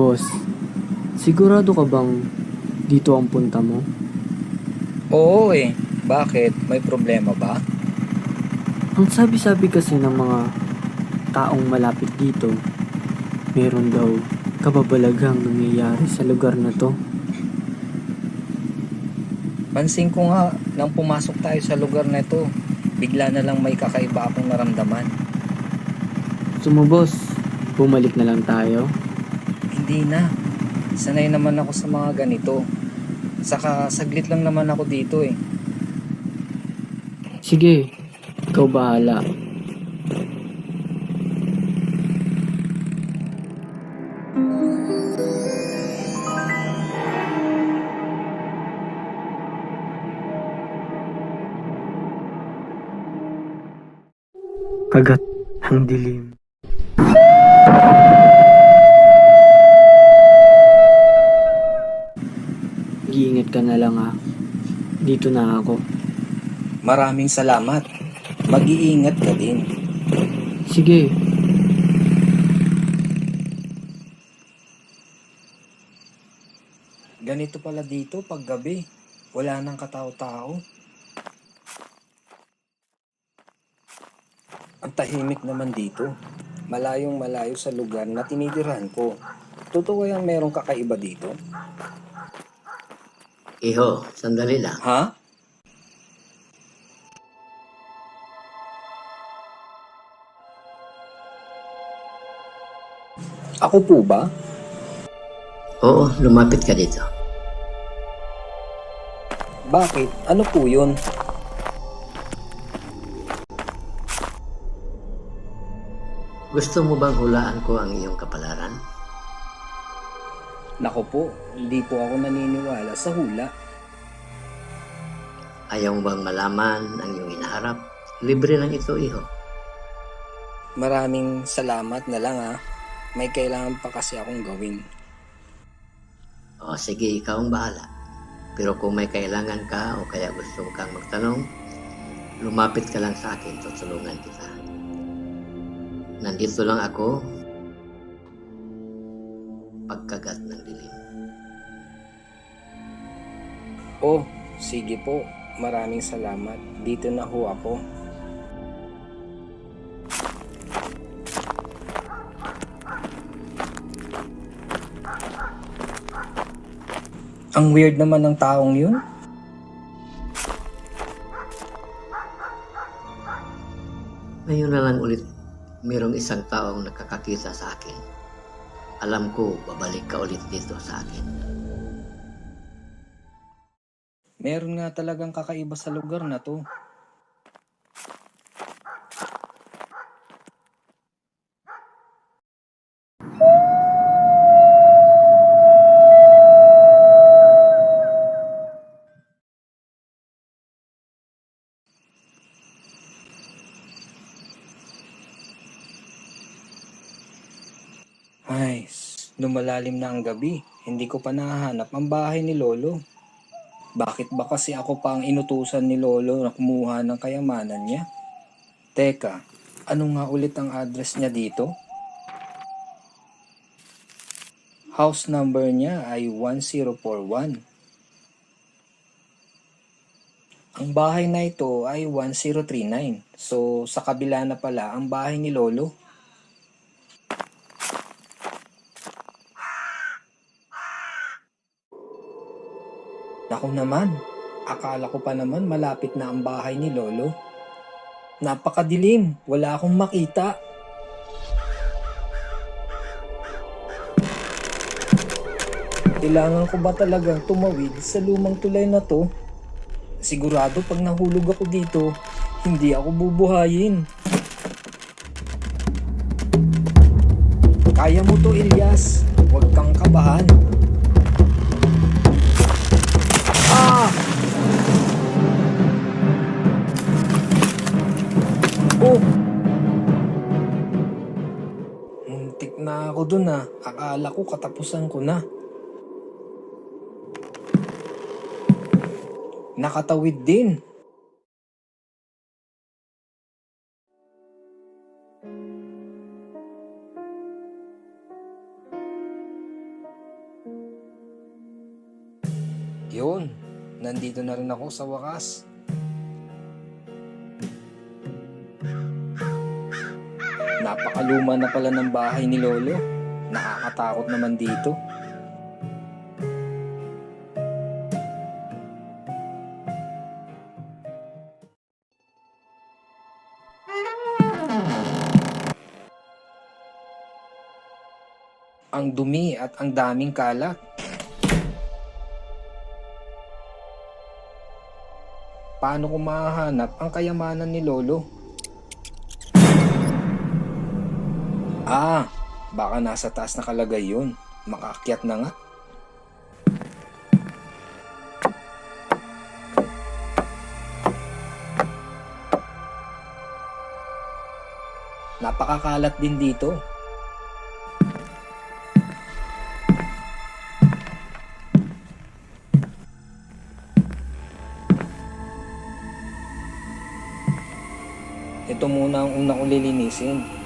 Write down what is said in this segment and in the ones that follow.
Boss, sigurado ka bang dito ang punta mo? Oo eh. Bakit? May problema ba? Ang sabi-sabi kasi ng mga taong malapit dito, meron daw kababalaghang nangyayari sa lugar na to. Pansin ko nga, nang pumasok tayo sa lugar na ito, bigla na lang may kakaiba akong naramdaman. Boss, bumalik na lang tayo. Hindi na. Sanay naman ako sa mga ganito. Saka saglit lang naman ako dito eh. Sige, ikaw bahala. Kagat ng dilim. Giingat ka na lang ha. Dito na ako. Maraming salamat. Mag-iingat ka din. Sige, Ganito pala dito pag gabi. Wala nang katao-tao. Ang tahimik naman dito. Malayong malayo sa lugar na tinitirahan ko. Totoo yung merong kakaiba dito? Iho, sandali lang. Ha? Ako po ba? Oo, lumapit ka dito. Bakit? Ano po yun? Gusto mo bang hulaan ko ang iyong kapalaran? Nako po, hindi po ako naniniwala sa hula. Ayaw mo bang malaman ang iyong inaharap? Libre lang ito, iho. Maraming salamat na lang ha. May kailangan pa kasi akong gawin. O sige, ikaw ang bahala. Pero kung may kailangan ka o kaya gusto kang magtanong, lumapit ka lang sa akin, tutulungan kita. Nandito lang ako, pagkagat ng dilim. Oh, sige po. Maraming salamat. Dito na ho ako. Ang weird naman ng taong yun. Ngayon na lang ulit, mayroong isang taong nakakakita sa akin. Alam ko, babalik ka ulit dito sa akin. Meron nga talagang kakaiba sa lugar na to. S- lumalalim na ang gabi. Hindi ko pa nahahanap ang bahay ni Lolo. Bakit ba kasi ako pa ang inutusan ni Lolo na kumuha ng kayamanan niya? Teka, ano nga ulit ang address niya dito? House number niya ay 1041. Ang bahay na ito ay 1039. So, sa kabila na pala ang bahay ni Lolo. Naku naman, akala ko pa naman malapit na ang bahay ni Lolo. Napakadilim, wala akong makita. Kailangan ko ba talagang tumawid sa lumang tulay na to? Sigurado pag nahulog ako dito, hindi ako bubuhayin. Kaya mo to, Elias. Huwag kang kabahan. Oh! Muntik na ako dun ah. Akala ko katapusan ko na. Nakatawid din. Yun, nandito na rin ako sa wakas. Napakaluma na pala ng bahay ni Lolo. Nakakatakot naman dito. Ang dumi at ang daming kalat. Paano ko mahahanap ang kayamanan ni Lolo? Ah, baka nasa taas nakalagay yun. Makaakyat na nga. Napakakalat din dito. Ito muna ang una kong lilinisin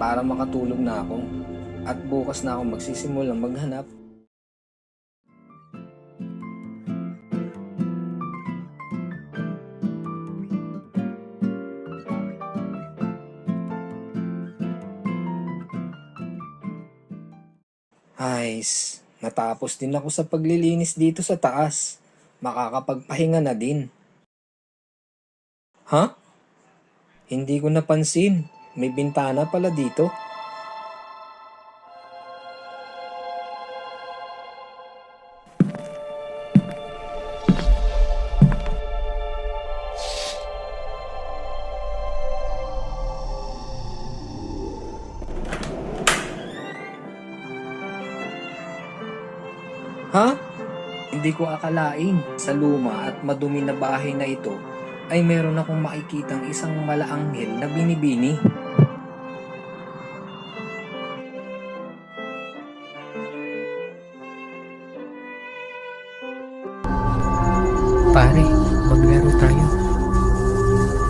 para makatulog na ako. At bukas na ako magsisimulang maghanap. Ayos, natapos din ako sa paglilinis dito sa taas. Makakapagpahinga na din. Ha? Hindi ko napansin. May bintana pala dito. Ha? Hindi ko akalain sa luma at madumi na bahay na ito ay meron akong makikitang isang malaanghel na binibini. Pare, maglaro tayo.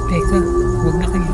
Teka, huwag na kayo.